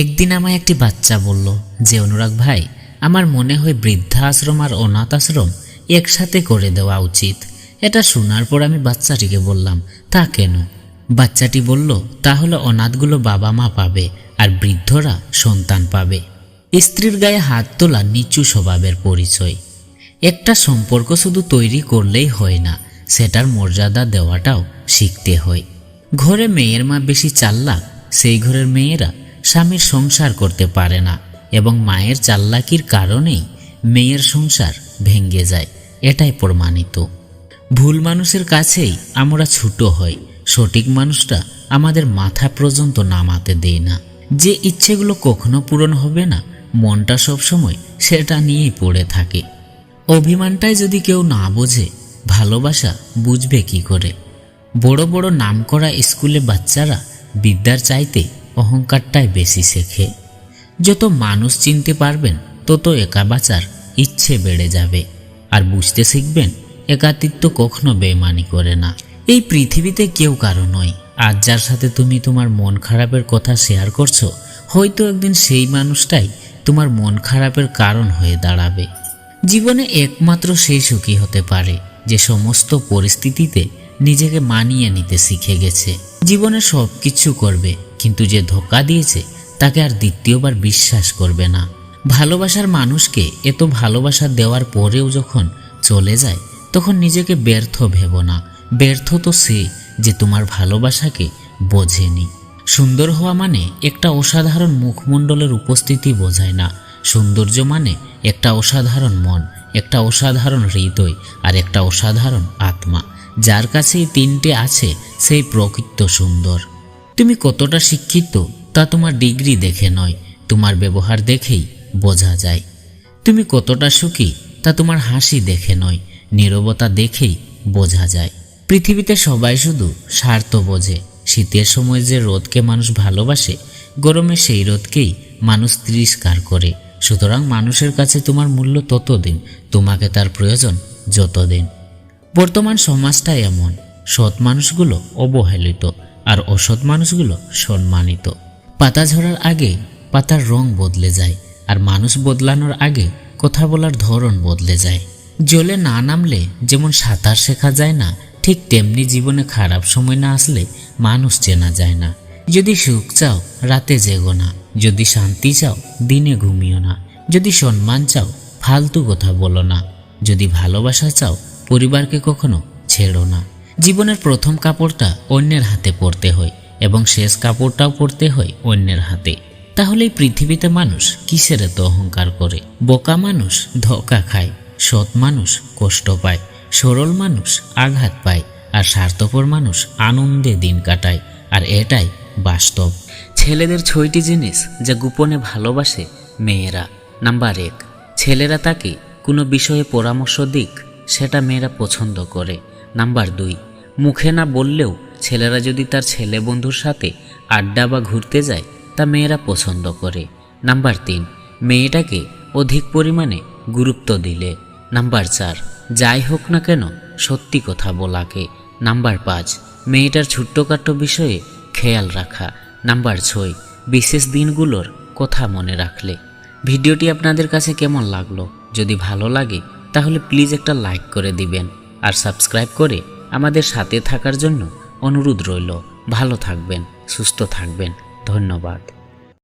একদিন আমায় একটি বাচ্চা বলল যে, অনুরাগ ভাই, আমার মনে হয় বৃদ্ধা আশ্রম আর অনাথ আশ্রম একসাথে করে দেওয়া উচিত। এটা শোনার পর আমি বাচ্চাটিকে বললাম, তা কেন? বাচ্চাটি বলল, তাহলে অনাথগুলো বাবা মা পাবে আর বৃদ্ধরা সন্তান পাবে। স্ত্রীর গায়ে হাত তোলা নিচু স্বভাবের পরিচয়। একটা সম্পর্ক শুধু তৈরি করলেই হয় না, সেটার মর্যাদা দেওয়াটাও শিখতে হয়। ঘরে মেয়ের মা বেশি চাল্লাক সেই ঘরের মেয়েরা স্বামীর সংসার করতে পারে না এবং মায়ের চাল্লাকির কারণেই মেয়ের সংসার ভেঙে যায়, এটাই প্রমাণিত। ভুল মানুষের কাছেই আমরা ছোট হই, সঠিক মানুষটা আমাদের মাথা পর্যন্ত নামাতে দেয় না। যে ইচ্ছেগুলো কখনো পূরণ হবে না, মনটা সবসময় সেটা নিয়েই পড়ে থাকে। অভিমানটাই যদি কেউ না বোঝে, ভালোবাসা বুঝবে কি করে? বড় বড় নামকরা স্কুলে বাচ্চারা বিদ্যার চাইতে অহংকারটাই বেশি শেখে। যত মানুষ চিনতে পারবেন, তত একা বাঁচার ইচ্ছে বেড়ে যাবে। আর বুঝতে শিখবেন একাতিত্ব কখনো বেমানি করে না। এই পৃথিবীতে কেউ কারও নয়। আজ যার সাথে তুমি তোমার মন খারাপের কথা শেয়ার করছ, হয়তো একদিন সেই মানুষটাই তোমার মন খারাপের কারণ হয়ে দাঁড়াবে। জীবনে একমাত্র সেই সুখী হতে পারে, যে সমস্ত পরিস্থিতিতে নিজেকে মানিয়ে নিতে শিখে গেছে। জীবনে সব কিছু করবে কিন্তু যে ধোকা দিয়েছে, তাকে আর দ্বিতীয়বার বিশ্বাস করবে না। ভালোবাসার মানুষকে এত ভালোবাসা দেওয়ার পরেও যখন চলে যায়, তখন নিজেকে ব্যর্থ ভেব না। ব্যর্থ তো সে যে তোমার ভালোবাসাকে বোঝেনি। সুন্দর হওয়া মানে একটা অসাধারণ মুখমণ্ডলের উপস্থিতি বোঝায় না। সৌন্দর্য মানে একটা অসাধারণ মন, একটা অসাধারণ হৃদয় আর একটা অসাধারণ আত্মা। যার কাছে তিনটে আছে, সেই প্রকৃত সুন্দর। তুমি কতটা শিক্ষিত তা তোমার ডিগ্রি দেখে নয়, তোমার ব্যবহার দেখেই বোঝা যায়। তুমি কতটা সুখী তা তোমার হাসি দেখে নয়, নীরবতা দেখেই বোঝা যায়। পৃথিবীতে সবাই শুধু স্বার্থ বোঝে। শীতের সময় যে রোদকে মানুষ ভালোবাসে, গরমে সেই রোদকেই মানুষ তিরস্কার করে। সুতরাং মানুষের কাছে তোমার মূল্য ততদিন, তোমাকে তার প্রয়োজন যতদিন। বর্তমান সমাজটা এমন। সৎ মানুষগুলো অবহেলিত। আর অসৎ মানুষগুলো সম্মানিত। পাতা ঝরার আগে পাতার রং বদলে যায় আর মানুষ বদলানোর আগে কথা বলার ধরন বদলে যায়। জলে না নামলে যেমন সাঁতার শেখা যায় না, ঠিক তেমনি জীবনে খারাপ সময় না আসলে মানুষ চেনা যায় না। যদি সুখ চাও, রাতে জেগো না। যদি শান্তি চাও, দিনে ঘুমিও না। যদি সম্মান চাও, ফালতু কথা বলো না। যদি ভালোবাসা চাও, পরিবারকে কখনো ছেড়ো না। জীবনের প্রথম কাপড়টা অন্যের হাতে পরতে হয় এবং শেষ কাপড়টাও পরতে হয় অন্যের হাতে। তাহলে পৃথিবীতে মানুষ কিসের এত অহংকার করে? বোকা মানুষ ধোকা খায়, সৎ মানুষ কষ্ট পায়, সরল মানুষ আঘাত পায়, আর স্বার্থপর মানুষ আনন্দে দিন কাটায়, আর এটাই বাস্তব। ছেলেদের ছয়টি জিনিস যা গোপনে ভালোবাসে মেয়েরা। নাম্বার এক, ছেলেরা তাকে কোনো বিষয়ে পরামর্শ দিক, সেটা মেয়েরা পছন্দ করে। নাম্বার দুই মুখে না বললেও ছেলেরা যদি তার ছেলে বন্ধুর সাথে আড্ডা বা ঘুরতে যায়, তা মেয়েরা পছন্দ করে। নাম্বার তিন, মেয়েটাকে অধিক পরিমাণে গুরুত্ব দিলে। নাম্বার চার, যাই হোক না কেন সত্যি কথা বলাকে। নাম্বার পাঁচ, মেয়েটার ছোট্টখাট্ট বিষয়ে খেয়াল রাখা। নাম্বার ছয়, বিশেষ দিনগুলোর কথা মনে রাখলে। ভিডিওটি আপনাদের কাছে কেমন লাগল? যদি ভালো লাগে, তাহলে প্লিজ একটা লাইক করে দিবেন। আর সাবস্ক্রাইব করে আমাদের সাথে থাকার জন্য অনুরোধ রইল। ভালো থাকবেন সুস্থ থাকবেন। ধন্যবাদ।